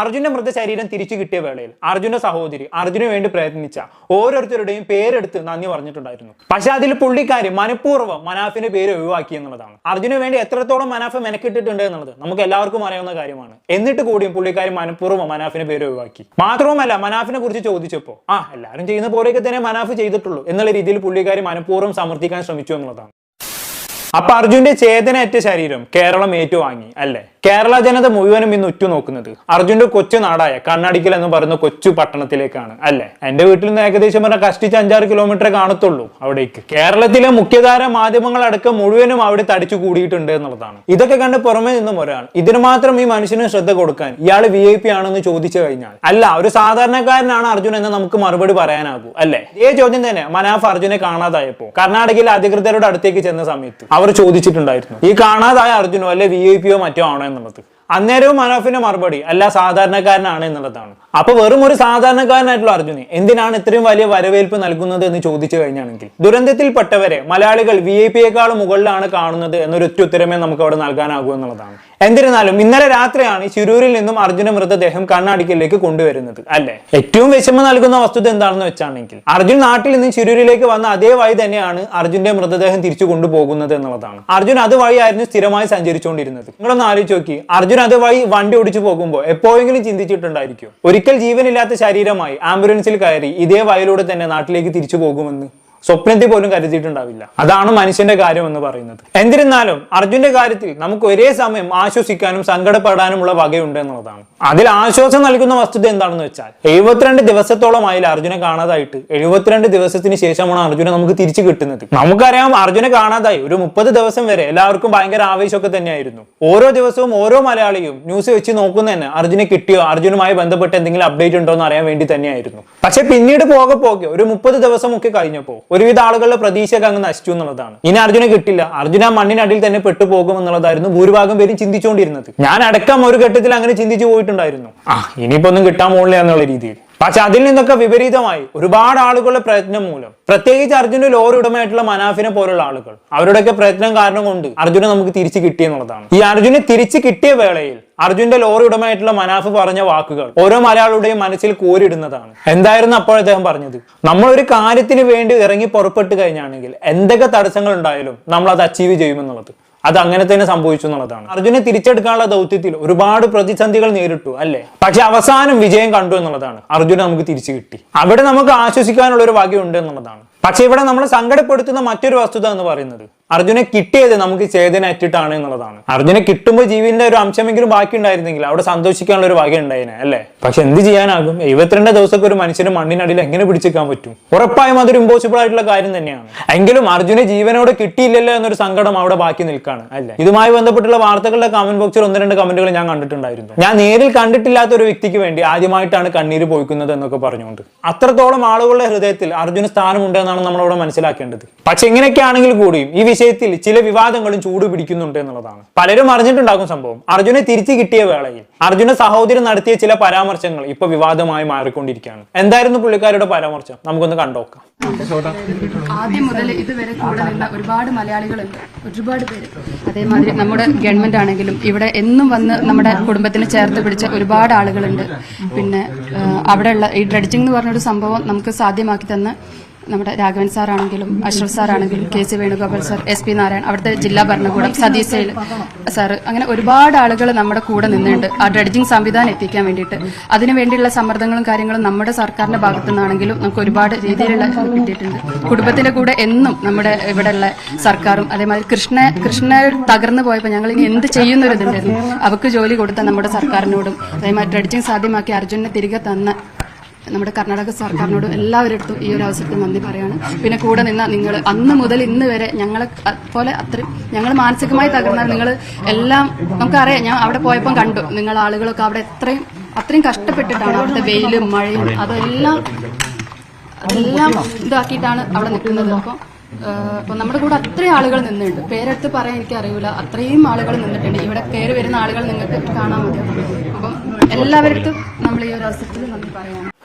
അർജുന്റെ മൃതശരീരം തിരിച്ചു കിട്ടിയ വേളയിൽ. അർജുന്റെ സഹോദരി അർജുനു വേണ്ടി പ്രയത്നിച്ച ഓരോരുത്തരുടെയും പേരെടുത്ത് നന്ദി പറഞ്ഞിട്ടുണ്ടായിരുന്നു. പക്ഷെ അതിൽ പുള്ളിക്കാരി മനഃപൂർവം മനാഫിന്റെ പേര് ഒഴിവാക്കി എന്നുള്ളതാണ്. അർജുനു വേണ്ടി എത്രത്തോളം മനാഫ് മെനക്കിട്ടിട്ടുണ്ട് എന്നുള്ളത് നമുക്ക് എല്ലാവർക്കും അറിയാവുന്ന കാര്യമാണ്. എന്നിട്ട് കൂടിയും പുള്ളിക്കാരി മനഃപൂർവം മനാഫിന്റെ പേര് ഒഴിവാക്കി. മാത്രവുമല്ല മനാഫിനെ കുറിച്ച് ചോദിച്ചപ്പോൾ ആ എല്ലാവരും ചെയ്യുന്ന പോലെയൊക്കെ തന്നെ മനാഫ് ചെയ്തിട്ടുള്ളൂ എന്നുള്ള രീതിയിൽ പുള്ളിക്കാരി മനഃപൂർവം സമർത്ഥിക്കാൻ ശ്രമിച്ചു എന്നുള്ളതാണ്. അപ്പൊ അർജുന്റെ ചേതനയറ്റ ശരീരം കേരളം ഏറ്റുവാങ്ങി അല്ലെ? കേരള ജനത മുഴുവനും ഇന്ന് ഉറ്റുനോക്കുന്നത് അർജുന്റെ കൊച്ചു നാടായ കണ്ണാടിക്കൽ എന്ന് പറയുന്ന കൊച്ചു പട്ടണത്തിലേക്കാണ് അല്ലെ? എന്റെ വീട്ടിൽ നിന്ന് ഏകദേശം പറഞ്ഞ കഷ്ടിച്ച് അഞ്ചാറ് കിലോമീറ്റർ കാണത്തുള്ളൂ അവിടേക്ക്. കേരളത്തിലെ മുഖ്യധാര മാധ്യമങ്ങൾ അടക്കം മുഴുവനും അവിടെ തടിച്ചു കൂടിയിട്ടുണ്ട് എന്നുള്ളതാണ്. ഇതൊക്കെ കണ്ട് പുറമെ നിന്നും ഒരാൾ ഇതിന് മാത്രം ഈ മനുഷ്യന് ശ്രദ്ധ കൊടുക്കാൻ ഇയാൾ വി ഐ പി ആണെന്ന് ചോദിച്ചു കഴിഞ്ഞാൽ? അല്ല ഒരു സാധാരണക്കാരനാണ് അർജുൻ എന്ന് നമുക്ക് മറുപടി പറയാനാകൂ അല്ലെ? ഈ ചോദ്യം തന്നെ മനാഫ് അർജുനെ കാണാതായപ്പോ കർണാടകയിലെ അധികൃതരുടെ അടുത്തേക്ക് ചെന്ന സമയത്ത് അവർ ചോദിച്ചിട്ടുണ്ടായിരുന്നു. ഈ കാണാതായ അർജുനോ അല്ലെ വി ഐ പിയോ മറ്റോ ആണോ എന്നുള്ളത്? അന്നേരവും മനോഫിന്റെ മറുപടി അല്ല സാധാരണക്കാരനാണ് എന്നുള്ളതാണ്. അപ്പൊ വെറും ഒരു സാധാരണക്കാരനായിട്ടുള്ള അർജുന് എന്തിനാണ് ഇത്രയും വലിയ വരവേൽപ്പ് നൽകുന്നത് എന്ന് ചോദിച്ചു കഴിഞ്ഞാണെങ്കിൽ ദുരന്തത്തിൽപ്പെട്ടവരെ മലയാളികൾ വി ഐ പിയേക്കാൾ മുകളിലാണ് കാണുന്നത് എന്നൊരു ഉത്തരമേ നമുക്ക് അവിടെ നൽകാനാകൂ എന്നുള്ളതാണ്. എന്നിരുന്നാലും ഇന്നലെ രാത്രിയാണ് ശിരൂരിൽ നിന്നും അർജുന മൃതദേഹം കണ്ണാടിക്കലിലേക്ക് കൊണ്ടുവരുന്നത് അല്ലെ? ഏറ്റവും വിഷമം നൽകുന്ന വസ്തുത എന്താണെന്ന് വെച്ചാണെങ്കിൽ അർജുൻ നാട്ടിൽ നിന്ന് ശിരൂരിലേക്ക് വന്ന അതേ വഴി തന്നെയാണ് അർജുന്റെ മൃതദേഹം തിരിച്ചു കൊണ്ടുപോകുന്നത് എന്നുള്ളതാണ്. അർജുൻ അത് വഴിയായിരുന്നു സ്ഥിരമായി സഞ്ചരിച്ചുകൊണ്ടിരുന്നത്. നിങ്ങളൊന്ന് ആലോചിച്ച് നോക്കി അർജുൻ അത് വഴി വണ്ടി ഓടിച്ചു പോകുമ്പോൾ എപ്പോഴെങ്കിലും ചിന്തിച്ചിട്ടുണ്ടായിരിക്കും. ഒരിക്കൽ ജീവനില്ലാത്ത ശരീരമായി ആംബുലൻസിൽ കയറി ഇതേ വയലൂടെ തന്നെ നാട്ടിലേക്ക് തിരിച്ചു പോകുമെന്ന്. സ്വപ്നത്തിൽ പോലും കരുതിയിട്ടുണ്ടാവില്ല. അതാണ് മനുഷ്യന്റെ കാര്യം എന്ന് പറയുന്നത്. എന്നിരുന്നാലും അർജുന്റെ കാര്യത്തിൽ നമുക്ക് ഒരേ സമയം ആശ്വസിക്കാനും സങ്കടപ്പെടാനുമുള്ള വകയുണ്ട് എന്നുള്ളതാണ്. അതിൽ ആശ്വാസം നൽകുന്ന വസ്തുത എന്താണെന്ന് വെച്ചാൽ എഴുപത്തിരണ്ട് ദിവസത്തോളമായില്ല അർജുനെ കാണാതായിട്ട് എഴുപത്തിരണ്ട് ദിവസത്തിന് ശേഷമാണ് അർജുനെ നമുക്ക് തിരിച്ചു കിട്ടുന്നത്. നമുക്കറിയാം അർജുനെ കാണാതായി. ഒരു മുപ്പത് ദിവസം വരെ എല്ലാവർക്കും ഭയങ്കര ആവേശമൊക്കെ തന്നെയായിരുന്നു. ഓരോ ദിവസവും ഓരോ മലയാളിയും ന്യൂസ് വെച്ച് നോക്കുന്ന തന്നെ അർജുനെ കിട്ടിയോ അർജുനുമായി ബന്ധപ്പെട്ട് എന്തെങ്കിലും അപ്ഡേറ്റ് ഉണ്ടോ എന്ന് അറിയാൻ വേണ്ടി തന്നെയായിരുന്നു. പക്ഷെ പിന്നീട് പോകെ പോകെ ഒരു മുപ്പത് ദിവസമൊക്കെ കഴിഞ്ഞപ്പോൾ ഒരുവിധ ആളുകളുടെ പ്രതീക്ഷയൊക്കെ അങ്ങ് നശിച്ചു എന്നുള്ളതാണ്. ഇനി അർജുനെ കിട്ടില്ല. അർജുന മണ്ണിനടിയിൽ തന്നെ പെട്ടുപോകും എന്നുള്ളതായിരുന്നു ഭൂരിഭാഗം പേരും ചിന്തിച്ചുകൊണ്ടിരുന്നത്. ഞാൻ അടക്കം ഒരു ഘട്ടത്തിൽ അങ്ങനെ ചിന്തിച്ചു പോയിട്ടുണ്ടായിരുന്നു. ആ ഇനിയിപ്പോ ഒന്നും കിട്ടാൻ പോകില്ല എന്നുള്ള രീതിയിൽ. പക്ഷെ അതിൽ നിന്നൊക്കെ വിപരീതമായി ഒരുപാട് ആളുകളുടെ പ്രയത്നം മൂലം പ്രത്യേകിച്ച് അർജുന്റെ ലോറി ഉടമയായിട്ടുള്ള മനാഫിനെ പോലുള്ള ആളുകൾ അവരുടെയൊക്കെ പ്രയത്നം കാരണം കൊണ്ട് അർജുനെ നമുക്ക് തിരിച്ചു കിട്ടിയെന്നുള്ളതാണ് ഈ അർജുനെ തിരിച്ചു കിട്ടിയ വേളയിൽ അർജുന്റെ ലോറി ഉടമയായിട്ടുള്ള മനാഫ് പറഞ്ഞ വാക്കുകൾ ഓരോ മലയാളിയുടെയും മനസ്സിൽ കോരിടുന്നതാണ്. എന്തായിരുന്നു അപ്പോൾ അദ്ദേഹം പറഞ്ഞത്? നമ്മൾ ഒരു കാര്യത്തിന് വേണ്ടി ഇറങ്ങി പുറപ്പെട്ട് കഴിഞ്ഞാണെങ്കിൽ എന്തൊക്കെ തടസ്സങ്ങൾ ഉണ്ടായാലും നമ്മൾ അത് അച്ചീവ് ചെയ്യുമെന്നുള്ളത്. അത് അങ്ങനെ തന്നെ സംഭവിച്ചു എന്നുള്ളതാണ്. അർജുനെ തിരിച്ചെടുക്കാനുള്ള ദൗത്യത്തിൽ ഒരുപാട് പ്രതിസന്ധികൾ നേരിട്ടു അല്ലേ? പക്ഷെ അവസാനം വിജയം കണ്ടു എന്നുള്ളതാണ്. അർജുനെ നമുക്ക് തിരിച്ചു കിട്ടി. അവിടെ നമുക്ക് ആശ്വസിക്കാനുള്ള ഒരു വകയുണ്ട് എന്നുള്ളതാണ്. പക്ഷെ ഇവിടെ നമ്മൾ സങ്കടപ്പെടുത്തുന്ന മറ്റൊരു വസ്തുത എന്ന് പറയുന്നത് അർജുനെ കിട്ടിയത് നമുക്ക് ചേതന അറ്റിട്ടാണ് എന്നുള്ളതാണ്. അർജുനെ കിട്ടുമ്പോൾ ജീവിന്റെ ഒരു അംശമെങ്കിലും ബാക്കി ഉണ്ടായിരുന്നെങ്കിൽ അവിടെ സന്തോഷിക്കാനുള്ള ഒരു ഭാഗ്യം ഉണ്ടായേനെ അല്ലേ? പക്ഷെ എന്ത് ചെയ്യാനാകും? എഴുപത്തിരണ്ട് ദിവസമൊക്കെ ഒരു മനുഷ്യന് മണ്ണിനടിയിൽ എങ്ങനെ പിടിച്ചേക്കാൻ പറ്റും? ഉറപ്പായും അതൊരു ഇമ്പോസിബിൾ ആയിട്ടുള്ള കാര്യം തന്നെയാണ്. എങ്കിലും അർജുനെ ജീവനോട് കിട്ടിയില്ലല്ലോ എന്നൊരു സങ്കടം അവിടെ ബാക്കി നിൽക്കാണ് അല്ലേ? ഇതുമായി ബന്ധപ്പെട്ടുള്ള വാർത്തകളുടെ കമന്റ് ബോക്സിൽ ഒന്ന് രണ്ട് കമന്റുകൾ ഞാൻ കണ്ടിട്ടുണ്ടായിരുന്നു. ഞാൻ നേരിൽ കണ്ടിട്ടില്ലാത്ത ഒരു വ്യക്തിക്ക് വേണ്ടി ആദ്യമായിട്ടാണ് കണ്ണീര് പോയിക്കുന്നത് എന്നൊക്കെ പറഞ്ഞുകൊണ്ട്. അത്രത്തോളം ആളുകളുടെ ഹൃദയത്തിൽ അർജുന സ്ഥാനമുണ്ട് എന്നാണ് നമ്മൾ അവിടെ മനസ്സിലാക്കേണ്ടത്. പക്ഷെ ഇങ്ങനെയൊക്കെ ആണെങ്കിൽ കൂടിയും ഈ വിഷയത്തിൽ ചില വിവാദങ്ങളും ചൂടുപിടിക്കുന്നുണ്ട് എന്നുള്ളതാണ്. പലരും അറിഞ്ഞിട്ടുണ്ടാകും സംഭവം. അർജുനെ തിരിച്ചു കിട്ടിയ വേളയിൽ അർജുന സഹോദരൻ നടത്തിയ ചില പരാമർശങ്ങൾ ഇപ്പൊ വിവാദമായി മാറിക്കൊണ്ടിരിക്കുകയാണ്. എന്തായിരുന്നു പുള്ളിക്കാരുടെ പരാമർശം? നമുക്കൊന്ന് കണ്ടോക്കാം. ആദ്യം മുതൽ ഇതുവരെ കൂടെ ഒരുപാട് മലയാളികളുണ്ട് ഒരുപാട് പേര്. അതേമാതിരി നമ്മുടെ ഗവൺമെന്റ് ആണെങ്കിലും ഇവിടെ എന്നും വന്ന് നമ്മുടെ കുടുംബത്തിന് ചേർത്ത് പിടിച്ച ഒരുപാട് ആളുകളുണ്ട്. പിന്നെ അവിടെയുള്ള ഈ ഡ്രഡ്ജിംഗ് എന്ന് പറഞ്ഞൊരു സംഭവം നമുക്ക് സാധ്യമാക്കി തന്ന നമ്മുടെ രാഘവൻ സാറാണെങ്കിലും Ashraf സാറാണെങ്കിലും K C Venugopal sir S P Narayan അവിടുത്തെ ജില്ലാ ഭരണകൂടം സതീശയിൽ സാറ് അങ്ങനെ ഒരുപാട് ആളുകൾ നമ്മുടെ കൂടെ നിന്നുണ്ട് ആ ഡ്രഡ്ജിംഗ് സംവിധാനം എത്തിക്കാൻ വേണ്ടിയിട്ട്. അതിനു വേണ്ടിയുള്ള സമ്മർദ്ദങ്ങളും കാര്യങ്ങളും നമ്മുടെ സർക്കാരിന്റെ ഭാഗത്തു നിന്നാണെങ്കിലും നമുക്ക് ഒരുപാട് രീതിയിലുള്ള കിട്ടിയിട്ടുണ്ട്. കുടുംബത്തിന്റെ കൂടെ എന്നും നമ്മുടെ ഇവിടെയുള്ള സർക്കാരും അതേമാതിരി കൃഷ്ണ കൃഷ്ണ തകർന്നു പോയപ്പോൾ ഞങ്ങൾ ഇനി എന്ത് ചെയ്യുന്നൊരു ഇതുണ്ടായിരുന്നു അവർക്ക് ജോലി കൊടുത്ത നമ്മുടെ സർക്കാരിനോടും അതേമാതിരി ഡ്രഡ്ജിംഗ് സാധ്യമാക്കി അർജുനെ തിരികെ തന്ന നമ്മുടെ കർണാടക സർക്കാരിനോട് എല്ലാവരുടെ ഈ ഒരു അവസരത്തിൽ നന്ദി പറയാണ്. പിന്നെ കൂടെ നിന്ന നിങ്ങൾ അന്ന് മുതൽ ഇന്ന് വരെ ഞങ്ങളെ പോലെ അത്രയും ഞങ്ങൾ മാനസികമായി തകർന്നാൽ നിങ്ങൾ എല്ലാം നമുക്കറിയാം. ഞാൻ അവിടെ പോയപ്പോൾ കണ്ടു നിങ്ങൾ ആളുകളൊക്കെ അവിടെ എത്രയും അത്രയും കഷ്ടപ്പെട്ടിട്ടാണ് അവിടുത്തെ വെയിലും മഴയും അതെല്ലാം അതെല്ലാം ഇതാക്കിയിട്ടാണ് അവിടെ നിൽക്കുന്നത്. അപ്പം അപ്പൊ നമ്മുടെ കൂടെ അത്രയും ആളുകൾ നിന്നിട്ടുണ്ട്. പേരെടുത്ത് പറയാൻ എനിക്ക് അറിയില്ല. അത്രയും ആളുകൾ നിന്നിട്ടുണ്ട്. ഇവിടെ കയറി വരുന്ന ആളുകൾ നിങ്ങൾക്ക് കാണാൻ മതി അപ്പം എല്ലാവരുടെ നമ്മൾ ഈ ഒരു അവസരത്തിൽ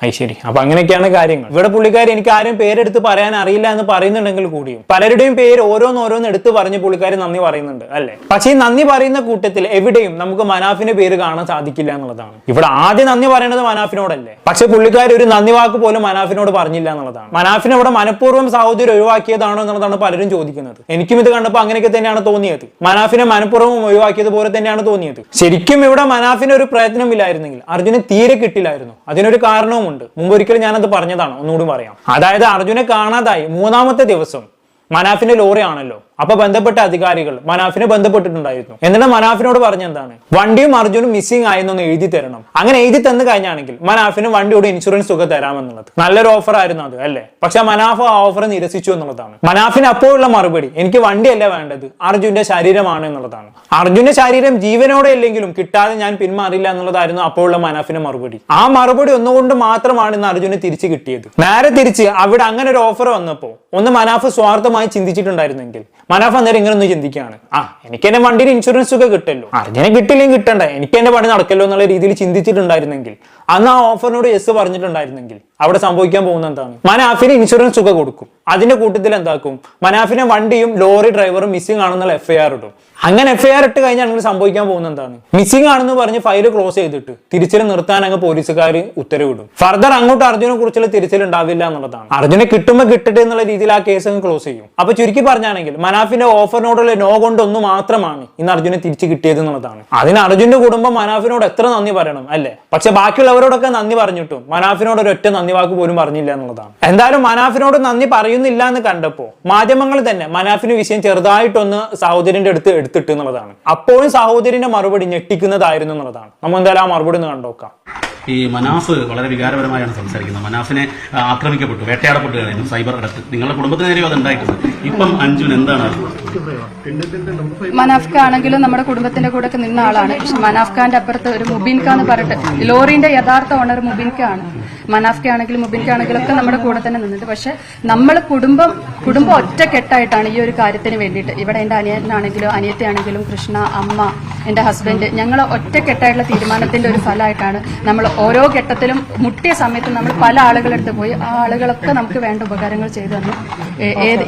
അത് ശരി. അപ്പൊ അങ്ങനെയൊക്കെയാണ് കാര്യങ്ങൾ. ഇവിടെ പുള്ളിക്കാരി എനിക്ക് ആരും പേരെടുത്ത് പറയാൻ അറിയില്ല എന്ന് പറയുന്നുണ്ടെങ്കിൽ കൂടിയും പലരുടെയും പേര് ഓരോന്നോരോന്ന് ഓരോന്ന് എടുത്ത് പറഞ്ഞ് പുള്ളിക്കാരി നന്ദി പറയുന്നുണ്ട് അല്ലെ? പക്ഷേ ഈ നന്ദി പറയുന്ന കൂട്ടത്തിൽ എവിടെയും നമുക്ക് മനാഫിന്റെ പേര് കാണാൻ സാധിക്കില്ല എന്നുള്ളതാണ്. ഇവിടെ ആദ്യം നന്ദി പറയുന്നത് മനാഫിനോടല്ലേ? പക്ഷെ പുള്ളിക്കാരി ഒരു നന്ദി വാക്ക് പോലും മനാഫിനോട് പറഞ്ഞില്ല എന്നുള്ളതാണ്. മനാഫിനെ ഇവിടെ മനഃപൂർവം സഹോദരി ഒഴിവാക്കിയതാണോ എന്നുള്ളതാണ് പലരും ചോദിക്കുന്നത്. എനിക്കും ഇത് കണ്ടപ്പോൾ അങ്ങനെയൊക്കെ തന്നെയാണ് തോന്നിയത്. മനാഫിനെ മനഃപൂർവം ഒഴിവാക്കിയത് പോലെ തന്നെയാണ് തോന്നിയത്. ശരിക്കും ഇവിടെ മനാഫിന് ഒരു പ്രയത്നം പ്രയത്നമില്ലായിരുന്നെങ്കിൽ അർജുന് തീരെ കിട്ടില്ലായിരുന്നു. അതിനൊരു കാരണവുമുണ്ട്. മുമ്പ് ഒരിക്കലും ഞാനത് പറഞ്ഞതാണ്. ഒന്നുകൂടി പറയാം. അതായത് അർജുനെ കാണാതായി മൂന്നാമത്തെ ദിവസം മനാഫിന്റെ ലോറി ആണല്ലോ അപ്പൊ ബന്ധപ്പെട്ട അധികാരികൾ മനാഫിനെ ബന്ധപ്പെട്ടിട്ടുണ്ടായിരുന്നു. എന്നിട്ട് മനാഫിനോട് പറഞ്ഞ എന്താണ്? വണ്ടിയും അർജുനും മിസ്സിംഗ് ആയെന്നൊന്ന് എഴുതി തരണം. അങ്ങനെ എഴുതി തന്നു കഴിഞ്ഞാണെങ്കിൽ മനാഫിന് വണ്ടിയുടെ ഇൻഷുറൻസ് തുക തരാമെന്നുള്ളത്. നല്ലൊരു ഓഫർ ആയിരുന്നു അത് അല്ലേ? പക്ഷെ മനാഫ് ആ ഓഫർ നിരസിച്ചു എന്നുള്ളതാണ്. മനാഫിന് അപ്പോഴുള്ള മറുപടി എനിക്ക് വണ്ടിയല്ല വേണ്ടത് അർജുന്റെ ശരീരമാണ് എന്നുള്ളതാണ്. അർജുന്റെ ശരീരം ജീവനോടെ അല്ലെങ്കിലും കിട്ടാതെ ഞാൻ പിന്മാറില്ല എന്നുള്ളതായിരുന്നു അപ്പോഴുള്ള മനാഫിന്റെ മറുപടി. ആ മറുപടി ഒന്നുകൊണ്ട് മാത്രമാണ് ഇന്ന് അർജുന് തിരിച്ചു കിട്ടിയത്. നേരെ തിരിച്ച് അവിടെ അങ്ങനെ ഒരു ഓഫർ വന്നപ്പോ ഒന്ന് മനാഫ് സ്വാർത്ഥമായി ചിന്തിച്ചിട്ടുണ്ടായിരുന്നെങ്കിൽ മനാഫ് അന്നേരം ഇങ്ങനെ ഒന്ന് ചിന്തിക്കുകയാണ്. ആ എനിക്ക് എന്റെ വണ്ടിയിൽ ഇൻഷുറൻസ് ഒക്കെ കിട്ടല്ലോ. അർജുനെ കിട്ടില്ലെങ്കിൽ കിട്ടണ്ട. എനിക്ക് എന്റെ പണി നടക്കല്ലോ എന്നുള്ള രീതിയിൽ ചിന്തിച്ചിട്ടുണ്ടായിരുന്നെങ്കിൽ അന്ന് ആ ഓഫറിനോട് യെസ് പറഞ്ഞിട്ടുണ്ടായിരുന്നെങ്കിൽ അവിടെ സംഭവിക്കാൻ പോകുന്ന എന്താണ്? മനാഫിന് ഇൻഷുറൻസ് ഒക്കെ കൊടുക്കും. അതിന്റെ കൂട്ടത്തിൽ എന്താക്കും? മനാഫിനെ വണ്ടിയും ലോറി ഡ്രൈവറും മിസ്സിംഗ് ആണെന്നുള്ള എഫ്ഐആർ ഇടും. അങ്ങനെ എഫ്ഐആർ ഇട്ട് കഴിഞ്ഞാൽ അങ്ങനെ സംഭവിക്കാൻ പോകുന്ന എന്താണ്? മിസ്സിംഗ് ആണെന്ന് പറഞ്ഞ് ഫയൽ ക്ലോസ് ചെയ്തിട്ട് തിരിച്ചിൽ നിർത്താൻ അങ്ങ് പോലീസുകാർ ഉത്തരവിടും. ഫർദർ അങ്ങോട്ട് അർജുനെ കുറിച്ചുള്ള തിരിച്ചിൽ ഉണ്ടാവില്ല എന്നുള്ളതാണ്. അർജുനെ കിട്ടുമ്പോൾ കിട്ടട്ടെ എന്നുള്ള രീതിയിൽ ആ കേസ് അങ്ങ് ക്ലോസ് ചെയ്യും. അപ്പൊ ചുരുക്കി പറഞ്ഞാണെങ്കിൽ മനാഫിന്റെ ഓഫറിനോടുള്ള നോ കൊണ്ട് ഒന്ന് മാത്രമാണ് ഇന്ന് അർജുനെ തിരിച്ചു കിട്ടിയത് എന്നുള്ളതാണ്. അതിന് അർജുന്റെ കുടുംബം മനാഫിനോട് എത്ര നന്ദി പറയണം അല്ലേ? പക്ഷെ ബാക്കിയുള്ളവരോടൊക്കെ നന്ദി പറഞ്ഞിട്ടും മനാഫിനോട് ഒരൊറ്റ നന്ദി വാക്ക് പോലും പറഞ്ഞില്ല എന്നുള്ളതാണ്. എന്തായാലും മനാഫിനോട് നന്ദി പറയുന്നില്ല എന്ന് കണ്ടപ്പോ മാധ്യമങ്ങൾ തന്നെ മനാഫിന് വിഷയം ചെറുതായിട്ടൊന്ന് സഹോദരിന്റെ അടുത്ത് എടുത്തിട്ട് എന്നുള്ളതാണ്. അപ്പോഴും സഹോദരിന്റെ മറുപടി ഞെട്ടിക്കുന്നതായിരുന്നു എന്നുള്ളതാണ്. നമ്മൾ എന്തായാലും ആ മറുപടി ഒന്ന് കണ്ടോക്കാം ഈ മനാഫ് വളരെ വികാരപരമായാണ് സംസാരിക്കുന്നത്. മനാഫിനെ ആക്രമിക്കപ്പെട്ടു വേട്ടയാടപ്പെട്ടു കഴിഞ്ഞു സൈബർ അടക്ക്. നിങ്ങളുടെ കുടുംബത്തിന് നേരെയും അത് ഉണ്ടായിട്ടുണ്ട്. ഇപ്പം അഞ്ജുൻ എന്താണ് മനാഫ് ആണെങ്കിലും നമ്മുടെ കുടുംബത്തിന്റെ കൂടെ ഒക്കെ നിന്ന ആളാണ്. പക്ഷെ മനാഫ് ഖാന്റെ അപ്പുറത്ത് ഒരു മുബീൻ എന്ന് പറഞ്ഞിട്ട് ലോറിന്റെ യഥാർത്ഥ ഓണർ മുബീൻ ഖാൻ ആണ്. മനാഫ്ക ആണെങ്കിലും മുബീൻക ആണെങ്കിലും ഒക്കെ നമ്മുടെ കൂടെ തന്നെ നിന്നിട്ട്. പക്ഷെ നമ്മൾ കുടുംബം കുടുംബം ഒറ്റക്കെട്ടായിട്ടാണ് ഈ ഒരു കാര്യത്തിന് വേണ്ടിയിട്ട്. ഇവിടെ എന്റെ അനിയനാണെങ്കിലും അനിയത്തിയാണെങ്കിലും കൃഷ്ണ അമ്മ എന്റെ ഹസ്ബൻഡ് ഞങ്ങൾ ഒറ്റക്കെട്ടായിട്ടുള്ള തീരുമാനത്തിന്റെ ഒരു ഫലമായിട്ടാണ് നമ്മൾ ഓരോ ഘട്ടത്തിലും മുട്ടിയ സമയത്ത് നമ്മൾ പല ആളുകളെടുത്ത് പോയി ആ ആളുകളൊക്കെ നമുക്ക് വേണ്ട ഉപകാരങ്ങൾ ചെയ്തു തന്നു.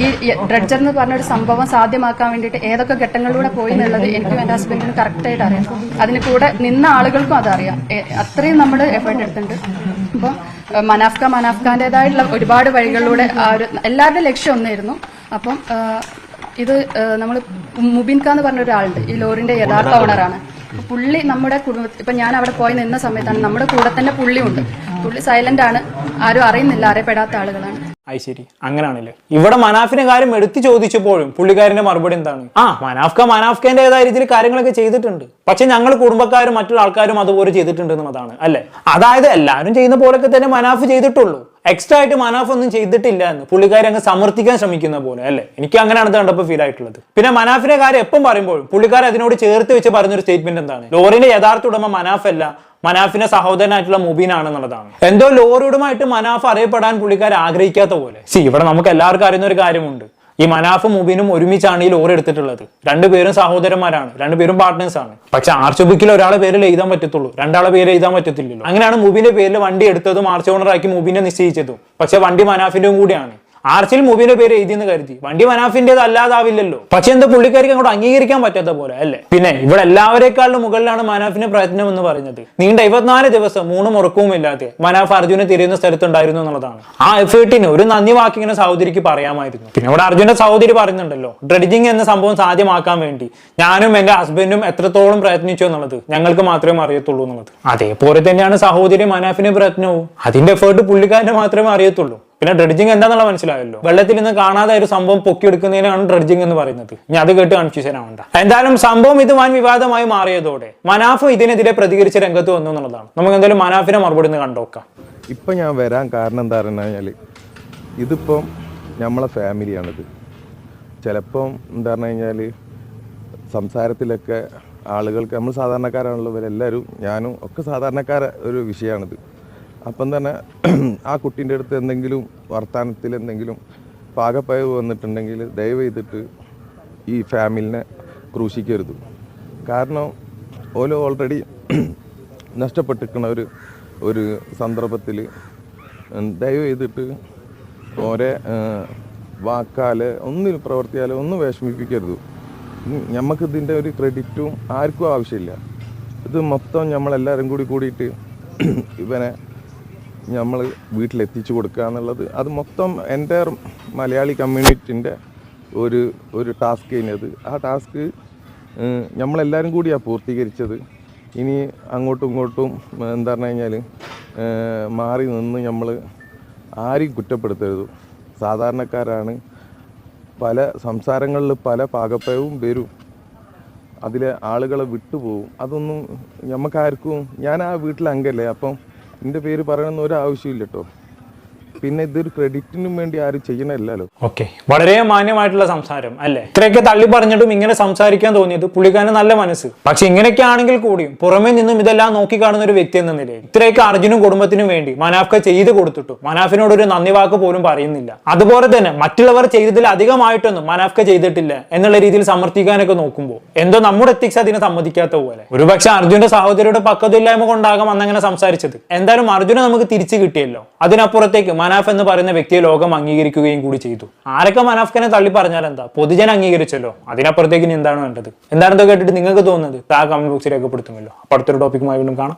ഈ ഡ്രഡ്ജർ എന്ന് പറഞ്ഞ ഒരു സംഭവം സാധ്യമാക്കാൻ വേണ്ടിയിട്ട് ഏതൊക്കെ ഘട്ടങ്ങളിലൂടെ പോയി എന്നുള്ളത് എനിക്കും എന്റെ ഹസ്ബൻഡിനും കറക്റ്റായിട്ട് അറിയാം അതിന് കൂടെ നിന്ന ആളുകൾക്കും അതറിയാം. അത്രയും നമ്മൾ എഫേർട്ട് എടുത്തിട്ടുണ്ട്. അപ്പം മനാഫ്ക മനാഫ്ഖാന്റേതായിട്ടുള്ള ഒരുപാട് വഴികളിലൂടെ ആ ഒരു എല്ലാവരുടെയും ലക്ഷ്യം ഒന്നായിരുന്നു. അപ്പം ഇത് നമ്മൾ മുബിൻ ഖാൻ എന്ന് പറഞ്ഞ ഒരാളുണ്ട്. ഈ ലോറിന്റെ യഥാർത്ഥ ഓണറാണ്. പുള്ളി നമ്മുടെ കുടുംബത്തിൽ ഇപ്പൊ ഞാൻ അവിടെ പോയി നിന്ന സമയത്താണ് നമ്മുടെ കൂടെ തന്നെ പുള്ളിയുണ്ട്. പുള്ളി സൈലന്റ് ആണ്. ആരും അറിയുന്നില്ല അറിയപ്പെടാത്ത ആളുകളാണ്. അത് ശരി അങ്ങനാണല്ലേ. ഇവിടെ മനാഫിന്റെ കാര്യം എടുത്തു ചോദിച്ചപ്പോഴും പുള്ളിക്കാരന്റെ മറുപടി എന്താണ്? ആ മനാഫ്ക മനാഫ്കേന്റേതായ രീതിയിൽ കാര്യങ്ങളൊക്കെ ചെയ്തിട്ടുണ്ട്. പക്ഷെ ഞങ്ങൾ കുടുംബക്കാരും മറ്റുള്ള ആൾക്കാരും അതുപോലെ ചെയ്തിട്ടുണ്ട് എന്നുള്ളതാണ് അല്ലെ? അതായത് എല്ലാവരും ചെയ്യുന്ന പോലൊക്കെ തന്നെ മനാഫ് ചെയ്തിട്ടുള്ളൂ. എക്സ്ട്രാ ആയിട്ട് മനാഫ് ഒന്നും ചെയ്തിട്ടില്ല എന്ന് പുള്ളിക്കാരി അങ്ങ് സമർത്ഥിക്കാൻ ശ്രമിക്കുന്ന പോലെ അല്ലെ? എനിക്ക് അങ്ങനെയാണ് കണ്ടപ്പോൾ ഫീൽ ആയിട്ടുള്ളത്. പിന്നെ മനാഫിനെ കാര്യം എപ്പം പറയുമ്പോഴും പുള്ളിക്കാരൻ അതിനോട് ചേർത്ത് വെച്ച് പറഞ്ഞൊരു സ്റ്റേറ്റ്മെന്റ് എന്താണ്? ലോറിന്റെ യഥാർത്ഥ ഉടമ മനാഫ് അല്ല മനാഫിന്റെ സഹോദരനായിട്ടുള്ള മുബീൻ ആണെന്നുള്ളതാണ് എന്തോ ലോറിയുടമായിട്ട് മനാഫ് അറിയപ്പെടാൻ പുള്ളിക്കാർ ആഗ്രഹിക്കാത്ത പോലെ. സി ഇവിടെ നമുക്ക് എല്ലാവർക്കും അറിയുന്ന ഒരു കാര്യമുണ്ട്. ഈ മനാഫും മുബീനും ഒരുമിച്ചാണ് ഈ ലോറി എടുത്തിട്ടുള്ളത്. രണ്ടുപേരും സഹോദരന്മാരാണ്. രണ്ടുപേരും പാർട്ട്നേഴ്സ് ആണ്. പക്ഷെ ആർച്ചുബിക്കിൽ ഒരാളെ പേരിൽ എഴുതാൻ പറ്റത്തുള്ളൂ. രണ്ടാളെ പേര് എഴുതാൻ പറ്റത്തില്ലല്ലോ. അങ്ങനെയാണ് മുബീന്റെ പേരിൽ വണ്ടി എടുത്തതും ആർച്ച് ഓണറാക്കി മുബീനെ നിശ്ചയിച്ചതും. പക്ഷെ വണ്ടി മനാഫിന്റെയും കൂടിയാണ്. ആർച്ചിൽ മുബിന്റെ പേര് എഴുതിയെന്ന് കരുതി. വണ്ടി മനാഫിന്റേത് അല്ലാതാവില്ലല്ലോ. പക്ഷെ എന്താ പുള്ളിക്കാരിക്ക് അങ്ങോട്ട് അംഗീകരിക്കാൻ പറ്റാത്ത പോലെ അല്ലേ? പിന്നെ ഇവിടെ എല്ലാവരെക്കാളും മുകളിലാണ് മനാഫിന്റെ പ്രയത്നം എന്ന് പറഞ്ഞത് നീണ്ട ഇരുപത്തിനാല് ദിവസം മൂന്ന് മുറക്കവും ഇല്ലാതെ മനാഫ് അർജുനെ തിരിയുന്ന സ്ഥലത്തുണ്ടായിരുന്നു എന്നുള്ളതാണ്. ആ എഫേർട്ടിന് ഒരു നന്ദി വാക്ക് ഇങ്ങനെ സഹോദരിക്ക് പറയാമായിരുന്നു. പിന്നെ ഇവിടെ അർജുന്റെ സഹോദരി പറയുന്നുണ്ടല്ലോ ഡ്രഡ്ജിങ് എന്ന സംഭവം സാധ്യമാക്കാൻ വേണ്ടി ഞാനും എന്റെ ഹസ്ബൻഡും എത്രത്തോളം പ്രയത്നിച്ചു എന്നുള്ളത് ഞങ്ങൾക്ക് മാത്രമേ അറിയത്തുള്ളൂ എന്നുള്ളത്. അതേപോലെ തന്നെയാണ് സഹോദരി മനാഫിന്റെ പ്രയത്നവും. അതിന്റെ എഫേർട്ട് പുള്ളിക്കാരനെ മാത്രമേ അറിയത്തുള്ളൂ. പിന്നെ ഡ്രഡ്ജിങ് എന്താണെന്നുള്ള മനസ്സിലായല്ലോ. വെള്ളത്തിൽ നിന്ന് കാണാതെ ഒരു സംഭവം പൊക്കിയെടുക്കുന്നതിനാണ് ഡ്രഡ്ജിങ് എന്ന് പറയുന്നത്. ഇനി അത് കേട്ട് കൺഫ്യൂഷൻ ആവണ്ട. എന്തായാലും സംഭവം ഇത് വൻ വിവാദമായി മാറിയതോടെ മനാഫ് ഇതിനെതിരെ പ്രതികരിച്ച രംഗത്ത് വന്നു എന്നുള്ളതാണ്. നമുക്ക് എന്തായാലും മനാഫിനെ മറുപടി നിന്ന് കണ്ടോക്കാം ഇപ്പൊ ഞാൻ വരാൻ കാരണം എന്താ പറഞ്ഞു കഴിഞ്ഞാൽ ഇതിപ്പം നമ്മളെ ഫാമിലിയാണിത്. ചിലപ്പം എന്താ പറഞ്ഞു കഴിഞ്ഞാൽ സംസാരത്തിലൊക്കെ ആളുകൾക്ക് നമ്മൾ സാധാരണക്കാരാണല്ലോ ഇവരെല്ലാവരും ഞാനും ഒക്കെ സാധാരണക്കാര ഒരു വിഷയമാണിത് അപ്പം തന്നെ ആ കുട്ടീന്റെ അടുത്ത് എന്തെങ്കിലും വർത്തമാനത്തിൽ എന്തെങ്കിലും പാകപ്പയവ് വന്നിട്ടുണ്ടെങ്കിൽ ദയവ് ചെയ്തിട്ട് ഈ ഫാമിലിനെ ക്രൂശിക്കരുത്. കാരണം ഓല ഓൾറെഡി നഷ്ടപ്പെട്ടിരിക്കുന്ന ഒരു ഒരു സന്ദർഭത്തിൽ ദയവ് ചെയ്തിട്ട് ഓരെ വാക്കാൽ ഒന്നിനും പ്രവർത്തിയാലോ ഒന്നും വിഷമിപ്പിക്കരുത്. നമുക്ക് ഒരു ക്രെഡിറ്റും ആർക്കും ആവശ്യമില്ല. ഇത് മൊത്തം നമ്മളെല്ലാവരും കൂടി കൂടിയിട്ട് ഇവനെ നമ്മൾ വീട്ടിലെത്തിച്ചു കൊടുക്കുക എന്നുള്ളത്. അത് മൊത്തം എന്റെ മലയാളി കമ്മ്യൂണിറ്റിന്റെ ഒരു ഒരു ടാസ്ക് തന്നെയത് ആ ടാസ്ക് നമ്മളെല്ലാവരും കൂടിയാണ് പൂർത്തീകരിച്ചത്. ഇനി അങ്ങോട്ടും ഇങ്ങോട്ടും എന്താ പറഞ്ഞു കഴിഞ്ഞാൽ മാറി നിന്ന് നമ്മൾ ആരെയും കുറ്റപ്പെടുത്തരുത്. സാധാരണക്കാരാണ്. പല സംസാരങ്ങളിൽ പല പാകപ്പയവും വരും. അതിലെ ആളുകളെ വിട്ടുപോകും. അതൊന്നും നമുക്കാർക്കും ഞാൻ ആ വീട്ടിലെ അംഗല്ലേ അപ്പം എന്റെ പേര് പറയണമെന്ന് ഒരാവശ്യമില്ല കേട്ടോ പിന്നെ ഇതൊരു ക്രെഡിറ്റിനും വേണ്ടി ആരും ചെയ്യണമല്ലോ ഓക്കെ വളരെ മാന്യമായിട്ടുള്ള സംസാരം അല്ലേ? ഇത്രയൊക്കെ തള്ളി പറഞ്ഞിട്ടും ഇങ്ങനെ സംസാരിക്കാൻ തോന്നിയത് പുള്ളിക്കാരന് നല്ല മനസ്സ്. പക്ഷെ ഇങ്ങനെയൊക്കെ ആണെങ്കിൽ കൂടിയും പുറമേ നിന്നും ഇതെല്ലാം നോക്കി കാണുന്ന ഒരു വ്യക്തി എന്ന നിലയിൽ ഇത്രയൊക്കെ അർജുനും കുടുംബത്തിനും വേണ്ടി മനാഫ്ക ചെയ്ത് കൊടുത്തിട്ടു മനാഫിനോട് ഒരു നന്ദി വാക്ക് പോലും പറയുന്നില്ല. അതുപോലെ തന്നെ മറ്റുള്ളവർ ചെയ്തതിൽ അധികമായിട്ടൊന്നും മനാഫ്ക ചെയ്തിട്ടില്ല എന്നുള്ള രീതിയിൽ സമർത്ഥിക്കാനൊക്കെ നോക്കുമ്പോൾ എന്തോ നമ്മുടെ എത്തിക്സ് അതിനെ സമ്മതിക്കാത്ത പോലെ. ഒരുപക്ഷെ അർജുന്റെ സഹോദരിയുടെ പക്വതയില്ലായ്മ കൊണ്ടാകാം അന്നങ്ങനെ സംസാരിച്ചത്. എന്തായാലും അർജുനെ നമുക്ക് തിരിച്ചു കിട്ടിയല്ലോ. അതിനപ്പുറത്തേക്ക് മനാഫ് എന്ന് പറയുന്ന വ്യക്തിയെ ലോകം അംഗീകരിക്കുകയും കൂടി ചെയ്തു. ആരൊക്കെ മനാഫ്ഖനെ തള്ളി പറഞ്ഞാൽ എന്താ? പൊതുജന അംഗീകരിച്ചല്ലോ. അതിനപ്പുറത്തേക്ക് ഇനി എന്താണ് വേണ്ടത്? എന്താണെന്ന് കേട്ടിട്ട് നിങ്ങൾക്ക് തോന്നുന്നത്? ആ കമന്റ് ബോക്സിൽ രേഖപ്പെടുത്തുമല്ലോ. അപ്പോൾ അടുത്തൊരു ടോപ്പിക്കുമായി വീണ്ടും കാണാം.